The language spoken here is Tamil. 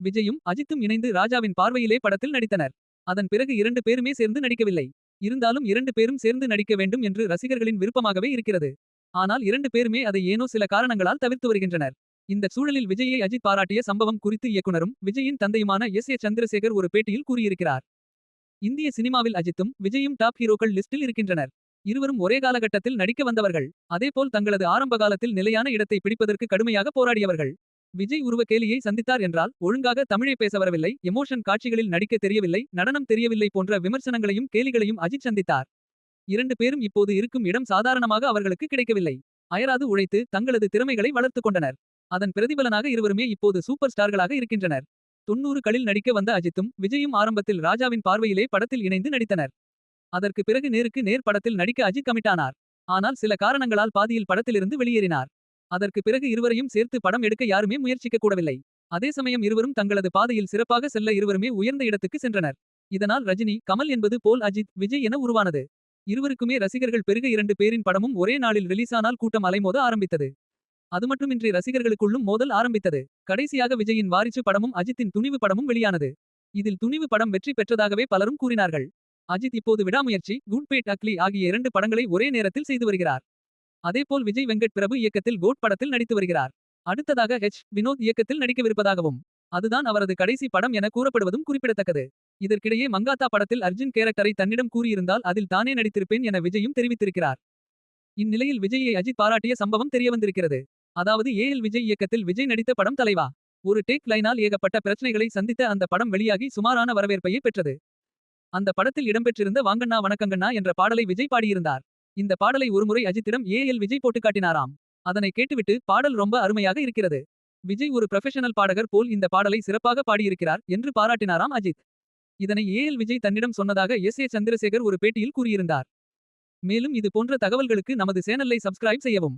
விஜயும் அஜித்தும் இணைந்து ராஜாவின் பார்வையிலே படத்தில் நடித்தனர். அதன் பிறகு இரண்டு பேருமே சேர்ந்து நடிக்கவில்லை. இருந்தாலும் இரண்டு பேரும் சேர்ந்து நடிக்க வேண்டும் என்று ரசிகர்களின் விருப்பமாகவே இருக்கிறது. ஆனால் இரண்டு பேருமே அதை ஏனோ சில காரணங்களால் தவிர்த்து வருகின்றனர். இந்த சூழலில் விஜயை அஜித் பாராட்டிய சம்பவம் குறித்து இயக்குனரும் விஜயின் தந்தையுமான எஸ் ஏ சந்திரசேகர் ஒரு பேட்டியில் கூறியிருக்கிறார். இந்திய சினிமாவில் அஜித்தும் விஜயும் டாப் ஹீரோக்கள் லிஸ்டில் இருக்கின்றனர். இருவரும் ஒரே காலகட்டத்தில் நடிக்க வந்தவர்கள். அதேபோல் தங்களது ஆரம்ப காலத்தில் நிலையான இடத்தை பிடிப்பதற்கு கடுமையாக போராடியவர்கள். விஜய் உருவ கேலியை சந்தித்தார் என்றால் ஒழுங்காக தமிழை பேச வரவில்லை எமோஷன் காட்சிகளில் நடிக்க தெரியவில்லை நடனம் தெரியவில்லை போன்ற விமர்சனங்களையும் கேலிகளையும் அஜித் சந்தித்தார். இரண்டு பேரும் இப்போது இருக்கும் இடம் சாதாரணமாக அவர்களுக்கு கிடைக்கவில்லை. அயராது உழைத்து தங்களது திறமைகளை வளர்த்துக் கொண்டனர். அதன் பிரதிபலனாக இருவருமே இப்போது சூப்பர் ஸ்டார்களாக இருக்கின்றனர். தொண்ணூறு களில் நடிக்க வந்த அஜித்தும் விஜயும் ஆரம்பத்தில் ராஜாவின் பார்வையிலே படத்தில் இணைந்து நடித்தனர். அதற்கு பிறகு நேருக்கு நேர் படத்தில் நடிக்க அஜித் கமிட்டானார். ஆனால் சில காரணங்களால் பாதியில் படத்திலிருந்து வெளியேறினார். அதற்கு பிறகு இருவரையும் சேர்த்து படம் எடுக்க யாருமே முயற்சிக்க கூடவில்லை. அதே சமயம் இருவரும் தங்களது பாதையில் சிறப்பாக செல்ல இருவருமே உயர்ந்த இடத்துக்கு சென்றனர். இதனால் ரஜினி கமல் என்பது போல் அஜித் விஜய் என உருவானது. இருவருக்குமே ரசிகர்கள் பெருக இரண்டு பேரின் படமும் ஒரே நாளில் ரிலீஸானால் கூட்டம் அலைமோத ஆரம்பித்தது. அதுமட்டுமின்றி ரசிகர்களுக்குள்ளும் மோதல் ஆரம்பித்தது. கடைசியாக விஜயின் வாரிசு படமும் அஜித்தின் துணிவு படமும் வெளியானது. இதில் துணிவு படம் வெற்றி பெற்றதாகவே பலரும் கூறினார்கள். அஜித் இப்போது விடாமுயற்சி குட்பேட் அக்லி ஆகிய இரண்டு படங்களை ஒரே நேரத்தில் செய்து வருகிறார். அதேபோல் விஜய் வெங்கட் பிரபு இயக்கத்தில் கோட் படத்தில் நடித்து வருகிறார். அடுத்ததாக ஹெச் வினோத் இயக்கத்தில் நடிக்கவிருப்பதாகவும். அதுதான் அவரது கடைசி படம் என கூறப்படுவதும் குறிப்பிடத்தக்கது. இதற்கிடையே மங்காத்தா படத்தில் அர்ஜுன் கேரக்டரை தன்னிடம் கூறியிருந்தால் அதில் தானே நடித்திருப்பேன் என விஜயும் தெரிவித்திருக்கிறார். இந்நிலையில் விஜயை அஜித் பாராட்டிய சம்பவம் தெரியவந்திருக்கிறது. அதாவது ஏஎல் விஜய் இயக்கத்தில் விஜய் நடித்த படம் தலைவா. ஒரு டேக் லைனால் ஏகப்பட்ட பிரச்சனைகளை சந்தித்த அந்த படம் வெளியாகி சுமாரான வரவேற்பையே பெற்றது. அந்த படத்தில் இடம்பெற்றிருந்த வாங்கண்ணா வணக்கங்கண்ணா என்ற பாடலை விஜய் பாடியிருந்தார். இந்த பாடலை ஒருமுறை அஜித்திடம் ஏஎல் விஜய் போட்டு காட்டினாராம். அதனை கேட்டுவிட்டு பாடல் ரொம்ப அருமையாக இருக்கிறது. விஜய் ஒரு ப்ரொஃபஷனல் பாடகர் போல் இந்த பாடலை சிறப்பாக பாடியிருக்கிறார் என்று பாராட்டினாராம் அஜித். இதனை ஏஎல் விஜய் தன்னிடம் சொன்னதாக எஸ் ஏ சந்திரசேகர் ஒரு பேட்டியில் கூறியிருந்தார். மேலும் இது போன்ற தகவல்களுக்கு நமது சேனலை சப்ஸ்கிரைப் செய்யவும்.